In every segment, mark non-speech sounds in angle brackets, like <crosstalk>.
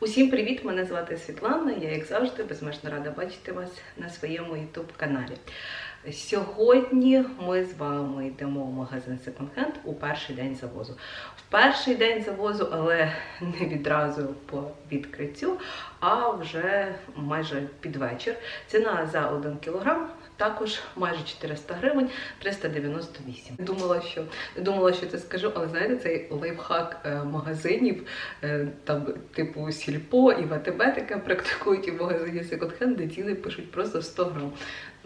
Усім привіт! Мене звати Світлана. Я, як завжди, безмежно рада бачити вас на своєму youtube каналі. Сьогодні ми з вами йдемо в магазин Second Hand у перший день завозу. В перший день завозу, але не відразу по відкриттю, а вже майже під вечір. Ціна за 1 кілограм також майже 400 гривень, 398. Думала, що думала, що це скажу, але знаєте, цей лайфхак е, магазинів, е, там типу Сільпо і ВТБ таке практикують і в магазині секонд-хенд, де ціни пишуть просто 100 грам.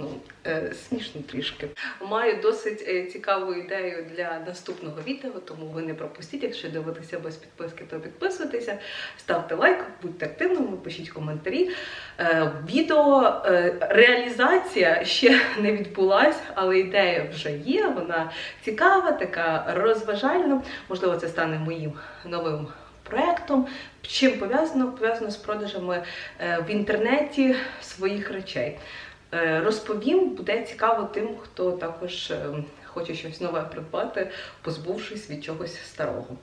Ну, е, смішно трішки. Маю досить е, цікаву ідею для наступного відео, тому ви не пропустіть. Якщо дивитеся без підписки, то підписуйтеся, ставте лайк, будьте активними, пишіть коментарі. Е, відео реалізація ще <laughs> не відбулась, але ідея вже є. Вона цікава, така розважальна. Можливо, це стане моїм новим проектом. Чим пов'язано? Пов'язано з продажами в інтернеті своїх речей. Е, Розповім, буде цікаво тим, хто також е, хоче щось нове придбати, позбувшись від чогось старого.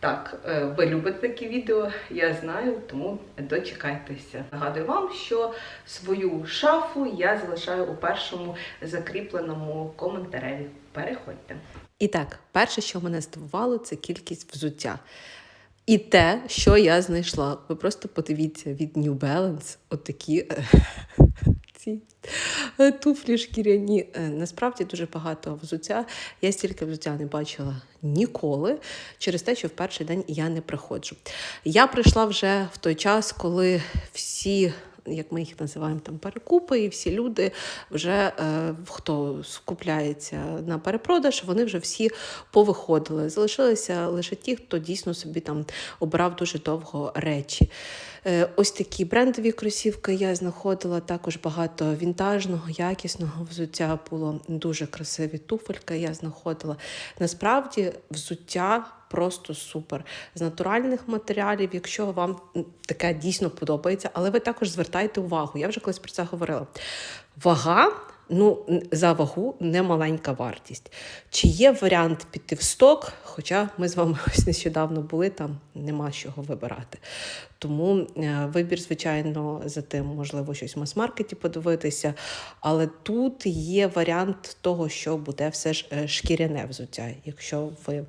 Так, е, ви любите такі відео, я знаю, тому дочекайтеся. Нагадую вам, що свою шафу я залишаю у першому закріпленому коментареві. Переходьте. І так, перше, що мене здивувало, це кількість взуття. І те, що я знайшла. Ви просто подивіться від New Balance отакі <laughs> ці е, туфлі шкіряні. Е, Насправді дуже багато взуття. Я стільки взуття не бачила ніколи через те, що в перший день я не приходжу. Я прийшла вже в той час, коли всі. Як ми їх називаємо там перекупи, і всі люди вже е, хто скупляється на перепродаж, вони вже всі повиходили. Залишилися лише ті, хто дійсно собі там обрав дуже довго речі. Е, ось такі брендові кросівки я знаходила також багато вінтажного, якісного взуття було дуже красиві туфельки. Я знаходила. Насправді взуття просто супер з натуральних матеріалів, якщо вам таке дійсно подобається, але ви також звертайте увагу. Я вже колись про це говорила. Вага. Ну, за вагу немаленька вартість. Чи є варіант піти в сток? Хоча ми з вами <laughs> ось нещодавно були, там нема з чого вибирати. Тому е, вибір, звичайно, за тим, можливо, щось в мас-маркеті подивитися. Але тут є варіант того, що буде все ж е, шкіряне взуття. Якщо ви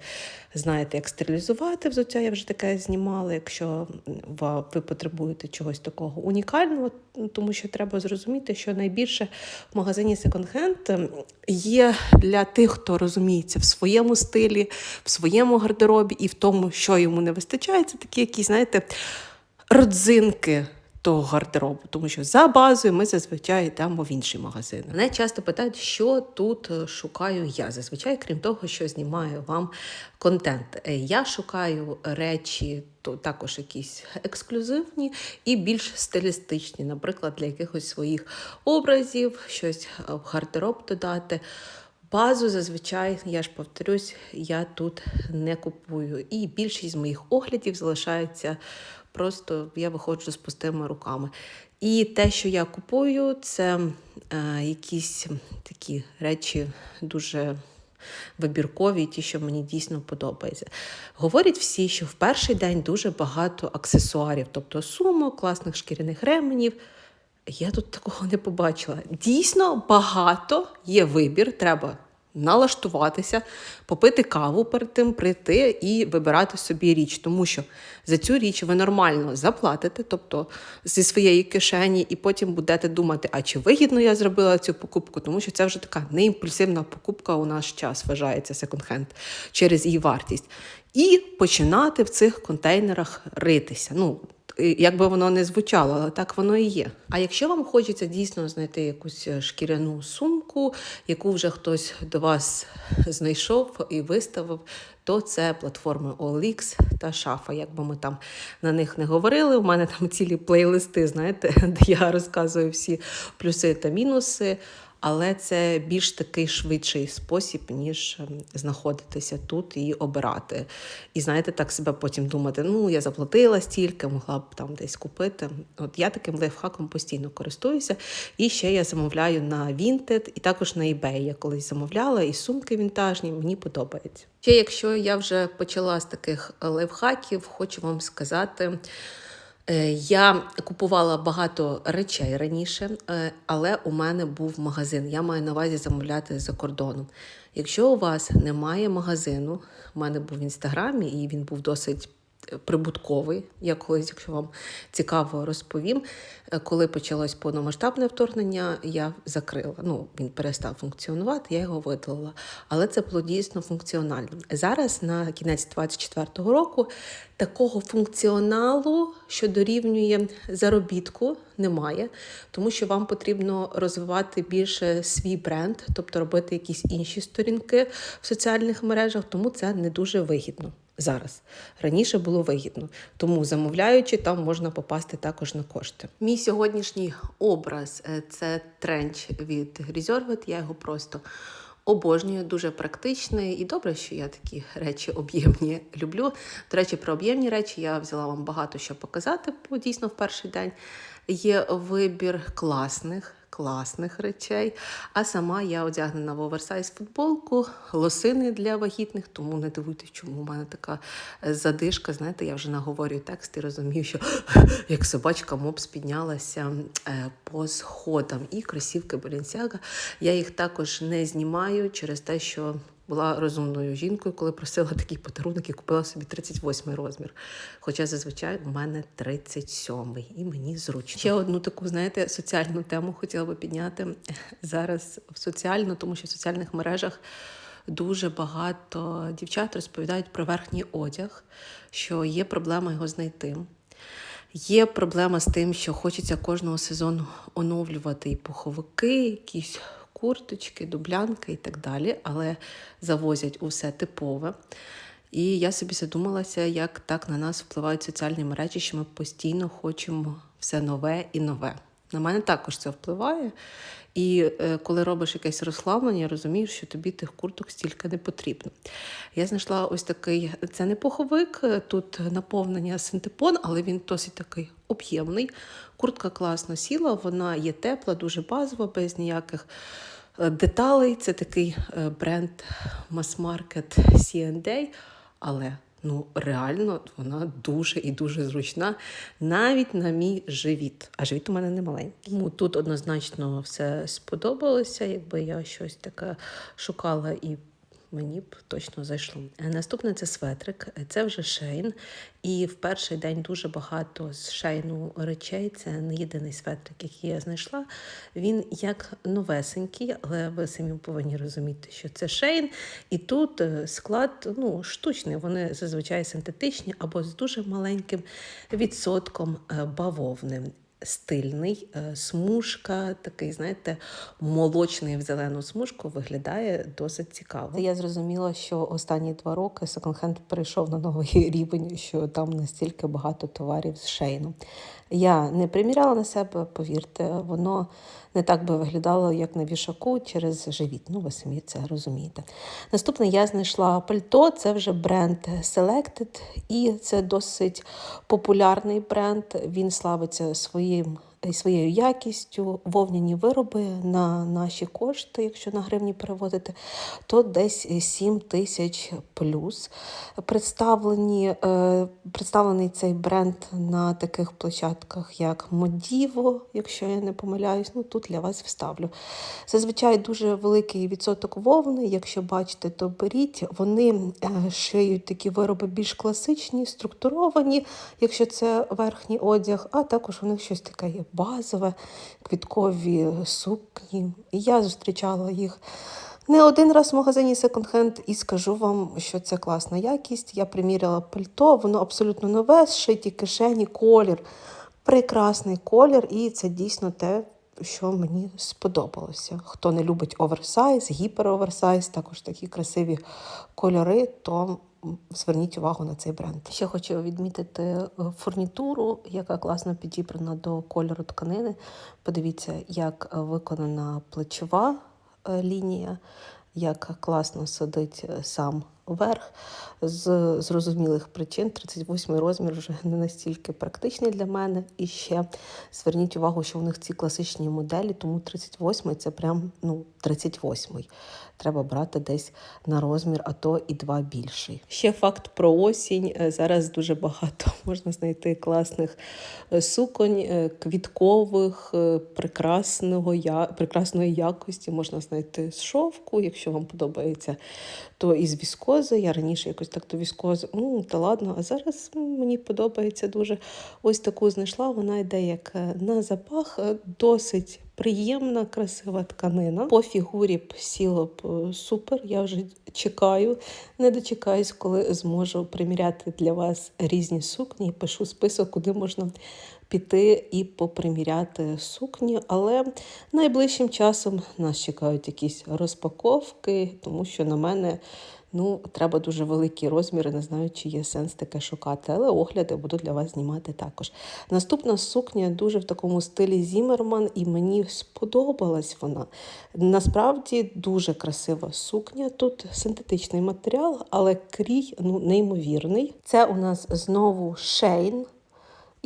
знаєте, як стерилізувати взуття, я вже таке знімала. Якщо ви потребуєте чогось такого унікального, тому що треба зрозуміти, що найбільше в магазині секонд-хенд ем, є для тих, хто розуміється в своєму стилі, в своєму гардеробі і в тому, що йому не вистачає. Це такі якісь, знаєте, родзинки того гардеробу, тому що за базою ми зазвичай йдемо в інші магазини. Мене часто питають, що тут е, шукаю я. Зазвичай, крім того, що знімаю вам контент. Е, Я шукаю речі, то також якісь ексклюзивні і більш стилістичні, наприклад, для якихось своїх образів, щось е, в гардероб додати. Базу зазвичай, я ж повторюсь, я тут не купую. І більшість моїх оглядів залишається просто я виходжу з пустими руками. І те, що я купую, це е, якісь такі речі дуже вибіркові, ті, що мені дійсно подобається. Говорять всі, що в перший день дуже багато аксесуарів, тобто сумок, класних шкіряних ременів. Я тут такого не побачила. Дійсно багато є вибір, треба налаштуватися, попити каву перед тим, прийти і вибирати собі річ. Тому що за цю річ ви нормально заплатите, тобто зі своєї кишені, і потім будете думати, а чи вигідно я зробила цю покупку, тому що це вже така неімпульсивна покупка у наш час вважається секонд-хенд через її вартість. І починати в цих контейнерах ритися. Ну, як би воно не звучало, але так воно і є. А якщо вам хочеться дійсно знайти якусь е, шкіряну сумку, яку вже хтось до вас знайшов і виставив, то це платформи OLX та Шафа. Як би ми там на них не говорили, у мене там цілі плейлисти, знаєте, <laughs> де я розказую всі плюси та мінуси. Але це більш такий швидший спосіб, ніж ем, знаходитися тут і обирати. І знаєте, так себе потім думати: ну я заплатила стільки, могла б там десь купити. От я таким лайфхаком постійно користуюся. І ще я замовляю на Vinted і також на eBay. Я колись замовляла і сумки вінтажні, мені подобається. Ще якщо я вже почала з таких лайфхаків, хочу вам сказати. Е, Я купувала багато речей раніше, е, але у мене був магазин. Я маю на увазі замовляти за кордоном. Якщо у вас немає магазину, в мене був в інстаграмі, і він був досить прибутковий. Я колись, якщо вам цікаво, розповім. Е, Коли почалось повномасштабне вторгнення, я закрила. Ну, він перестав функціонувати, я його видалила. Але це було дійсно функціонально. Зараз, на кінець 24-го року, такого функціоналу, що дорівнює заробітку, немає, тому що вам потрібно розвивати більше свій бренд, тобто робити якісь інші сторінки в соціальних мережах, тому це не дуже вигідно. Зараз раніше було вигідно, тому замовляючи, там можна попасти також на кошти. Мій сьогоднішній образ е, це тренч від Reserved, Я його просто обожнюю, дуже практичний і добре, що я такі речі об'ємні люблю. До речі, про об'ємні речі я взяла вам багато що показати, бо дійсно в перший день є вибір класних. Класних речей, а сама я одягнена в оверсайз футболку, лосини для вагітних, тому не дивуйтесь, чому в мене така е, задишка. Знаєте, я вже наговорюю текст і розумію, що <gasps> як собачка мопс піднялася е, по сходам. І кросівки Balenciaga. Я їх також не знімаю через те, що була розумною жінкою, коли просила такий подарунок і купила собі 38 розмір. Хоча зазвичай у мене 37 і мені зручно. Ще одну таку, знаєте, соціальну тему хотіла би підняти зараз в соціальну, тому що в соціальних мережах дуже багато дівчат розповідають про верхній одяг, що є проблема його знайти. Є проблема з тим, що хочеться кожного сезону оновлювати і пуховики, якісь курточки, дублянки і так далі, але завозять усе типове. І я собі задумалася, як так на нас впливають соціальні мережі, що ми постійно хочемо все нове і нове. На мене також це впливає. І е, коли робиш якесь розслаблення, розумієш, що тобі тих курток стільки не потрібно. Я знайшла ось такий, це не пуховик, е, тут наповнення синтепон, але він досить такий об'ємний. Куртка класно сіла, вона є тепла, дуже базова, без ніяких е, деталей. Це такий бренд мас-маркет C&A, але ну реально вона дуже і дуже зручна, навіть на мій живіт. А живіт у мене не маленький. Тому тут однозначно все сподобалося, якби я щось таке шукала і. Мені б точно зайшло. Е, Наступне це светрик, Е, це вже шейн. І в перший день дуже багато з шейну речей. Це не єдиний светрик, який я знайшла. Він як новесенький, але ви самі повинні розуміти, що це шейн. І тут е, склад ну, штучний, вони зазвичай синтетичні або з дуже маленьким відсотком е, бавовни стильний, е, смужка, такий, знаєте, молочний в зелену смужку виглядає досить цікаво. Я зрозуміла, що останні два роки секонд-хенд перейшов на новий <laughs> рівень, що там настільки багато товарів з шейну. Я не приміряла на себе, повірте, воно не так би виглядало, як на вішаку через живіт. Ну, ви самі це розумієте. Наступне я знайшла пальто, це вже бренд Selected, і це досить популярний бренд. Він славиться своїм. പറയും Своєю якістю вовняні вироби на наші кошти, якщо на гривні переводити, то десь 7 тисяч плюс. Представлені, е, представлений цей бренд на таких площадках, як Модіво, якщо я не помиляюсь, ну тут для вас вставлю. Зазвичай дуже великий відсоток вовни. Якщо бачите, то беріть. Вони е, шиють такі вироби більш класичні, структуровані, якщо це верхній одяг, а також у них щось таке є базове, квіткові сукні. І я зустрічала їх. Не один раз в магазині секонд-хенд і скажу вам, що це класна якість. Я приміряла пальто, воно абсолютно нове, зшиті кишені, колір, прекрасний колір, і це дійсно те, що мені сподобалося. Хто не любить оверсайз, гіпероверсайз, також такі красиві кольори, то зверніть увагу на цей бренд. Ще хочу відмітити е, фурнітуру, яка класно підібрана до кольору тканини. Подивіться, як е, виконана плечова е, лінія, як класно сидить сам верх. З зрозумілих причин 38 розмір вже не настільки практичний для мене. І ще зверніть увагу, що у них ці класичні моделі, тому 38 це прям ну 38. Треба брати десь на розмір, а то і два більший. Ще факт про осінь. Е, Зараз дуже багато <laughs> можна знайти класних е, суконь, е, квіткових, прекрасного прекрасної якості. Можна знайти з шовку, якщо вам подобається, то і з із віскози. Я раніше якось так до віскози, ну та ладно, а зараз мені подобається дуже. Ось таку знайшла. Вона йде як е, на запах, е, досить приємна, красива тканина. По фігурі б сіло б е, супер. Я вже чекаю, не дочекаюсь, коли зможу приміряти для вас різні сукні. Пишу список, куди можна піти і поприміряти сукні. Але найближчим часом нас чекають якісь розпаковки, тому що на мене. Ну, треба дуже великі розміри, не знаю, чи є сенс таке шукати, але огляди буду для вас знімати також. Наступна сукня дуже в такому стилі Зімерман, і мені сподобалась вона. Насправді дуже красива сукня. Тут синтетичний матеріал, але крій ну, неймовірний. Це у нас знову шейн.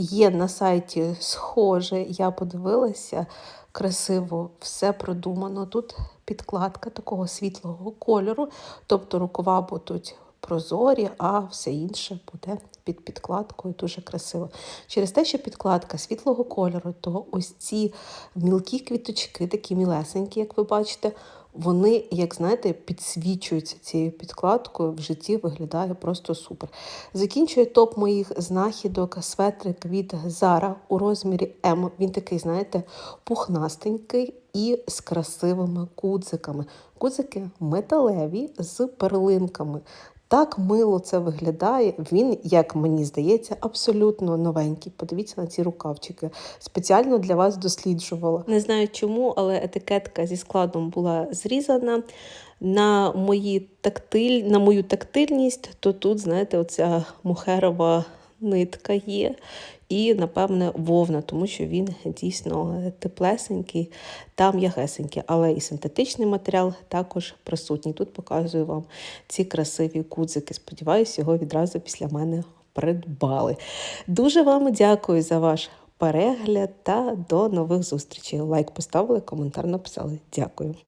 Є на сайті схоже, я подивилася красиво, все продумано. Тут підкладка такого світлого кольору, тобто рукава будуть прозорі, а все інше буде під підкладкою дуже красиво. Через те, що підкладка світлого кольору, то ось ці мілкі квіточки, такі мілесенькі, як ви бачите, вони, як знаєте, підсвічуються цією підкладкою. В житті виглядає просто супер. Закінчує топ моїх знахідок светрик від Zara у розмірі М. Він такий, знаєте, пухнастенький і з красивими кудзиками. Кудзики металеві з перлинками. Так мило це виглядає. Він, як мені здається, абсолютно новенький. Подивіться на ці рукавчики. Спеціально для вас досліджувала. Не знаю чому, але етикетка зі складом була зрізана. На, мої тактиль, на мою тактильність, то тут, знаєте, оця мухерова нитка є. І, напевне, вовна, тому що він дійсно теплесенький та м'ягесенький, але і синтетичний матеріал також присутній. Тут показую вам ці красиві кудзики. Сподіваюсь, його відразу після мене придбали. Дуже вам дякую за ваш перегляд та до нових зустрічей. Лайк поставили, коментар написали. Дякую.